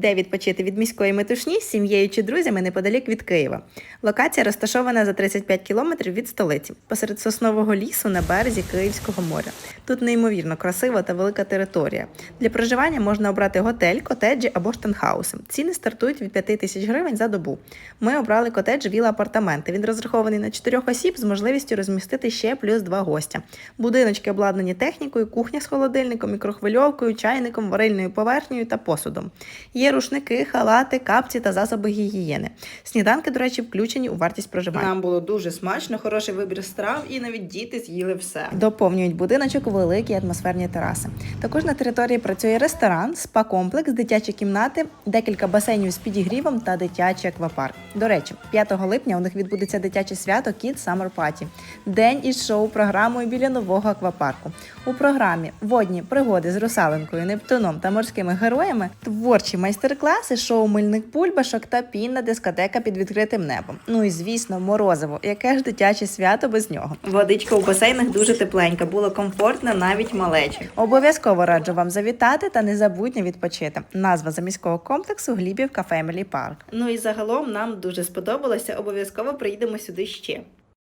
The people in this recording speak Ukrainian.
де відпочити від міської метушні з сім'єю чи друзями неподалік від Києва. Локація розташована за 35 кілометрів від столиці, посеред соснового лісу на березі Київського моря. Тут неймовірно красива та велика територія. Для проживання можна обрати готель, котеджі або штанхауси. Ціни стартують від 5 тисяч гривень за добу. Ми обрали котедж віла апартаменти. Він розрахований на 4 осіб з можливістю розмістити ще плюс 2 гостя. Будиночки обладнані технікою, кухня з холодильником, мікрохвильовкою, чайником, варильною поверхнею та посудом. Є рушники, халати, капці та засоби гігієни. Сніданки, до речі, включені у вартість проживання. Нам було дуже смачно, хороший вибір страв, і навіть діти з'їли все. Доповнюють будиночок великі атмосферні тераси. Також на території працює ресторан, спа-комплекс, дитячі кімнати, декілька басейнів з підігрівом та дитячий аквапарк. До речі, 5 липня у них відбудеться дитяче свято Kids Summer Party. День із шоу-програмою біля нового аквапарку. У програмі водні пригоди з русалинкою, Нептуном та морськими героями, творчі майстер-класи, шоу мильних бульбашок та пінна дискотека під відкритим небом. Ну і звісно, морозиво. Яке ж дитяче свято без нього? Водичка у басейнах дуже тепленька, було комфортно навіть малечі. Обов'язково раджу вам завітати та незабутньо відпочити. Назва заміського комплексу Глібівка Family Park. Ну і загалом нам дуже сподобалося. Обов'язково приїдемо сюди ще.